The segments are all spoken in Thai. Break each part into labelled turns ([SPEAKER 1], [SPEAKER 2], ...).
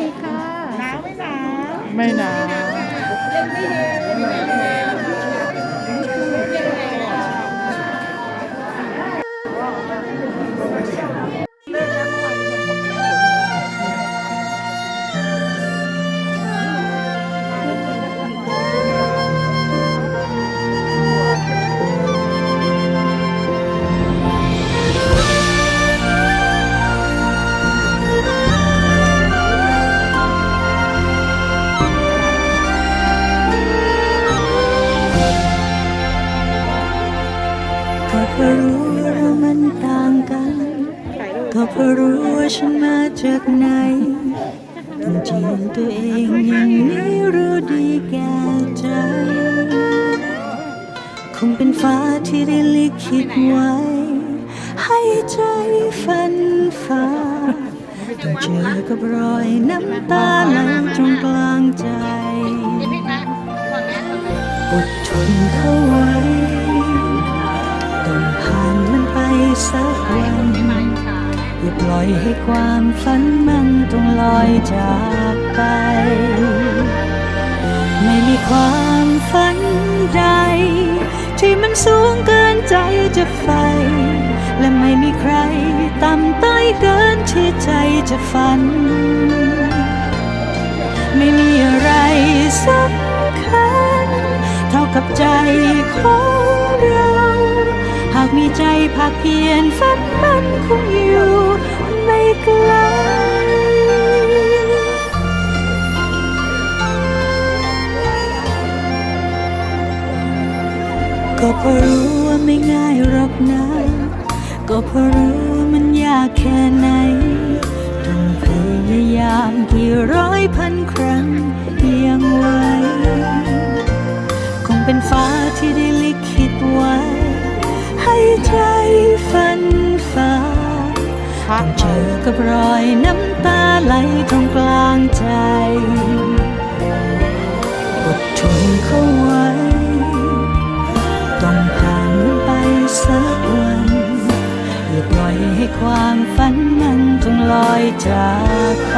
[SPEAKER 1] ดีค่ะ
[SPEAKER 2] หนาวไม่หนาว
[SPEAKER 1] ไม่หนาว
[SPEAKER 3] ก็น เพราะรู้ว่าฉันมาจากไหนต้องเจียงตัวเองอย่างนี้รู้ดีแก่ใจคงเป็นฟ้าที่ได้ลิขิตไว้ ให้ใจฝันฟ้าต้องเจอกับรอยน้ำตาไหลตรงกลางใจอดทนเข้าไว้ ต้องผ่านมันไปสักวัน อย่าปล่อยให้ความฝันมันต้องลอยจากไป ไม่มีความฝันใด ที่มันสูงเกินใจจะไฟ และไม่มีใครต่ำต้อยเกินที่ใจจะฝัน ไม่มีอะไรสำคัญ เท่ากับใจของเรา หากมีใจภาคเพียรฝันมันคงอยู่ ไม่ไกลก็เพราะรู้ว่าไม่ง่ายหรอกนะ ก็เพราะรู้ว่ามันยากแค่ไหนต้องพยายามกี่ร้อยพันครั้งยังไหวคงเป็นฟ้าที่ได้ลิขิตไว้ ให้ใจฝันฟ้า
[SPEAKER 1] พัก
[SPEAKER 3] เจอกับรอยน้ำตาไหลตรงกลางใจอดทนเข้าไว้ ต้องผ่านไปสักวันอย่าปล่อยให้ความฝันมันต้องลอยจากไป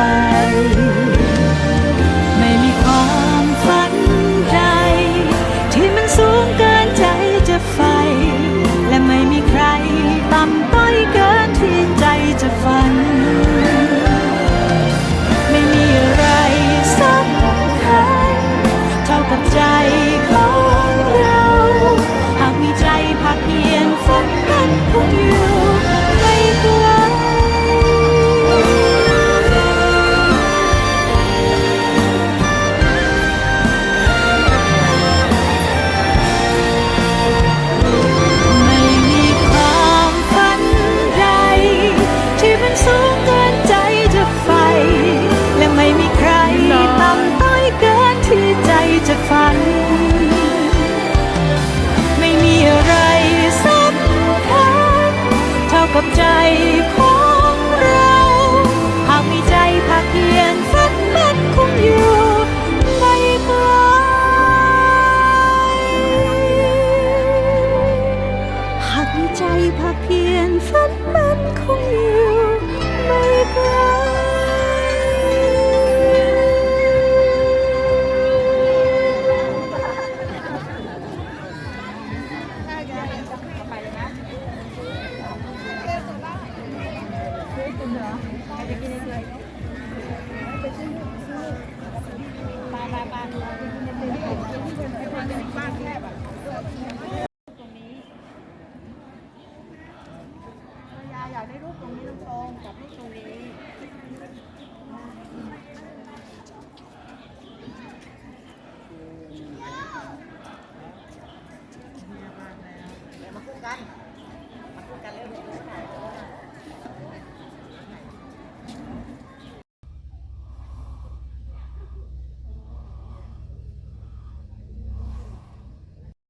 [SPEAKER 3] จจะฝัน ไม่มีอะไรสำคัญเท่ากับใจ อยากได้รูปตรงนี้ตรงๆกับรูปตรงนี้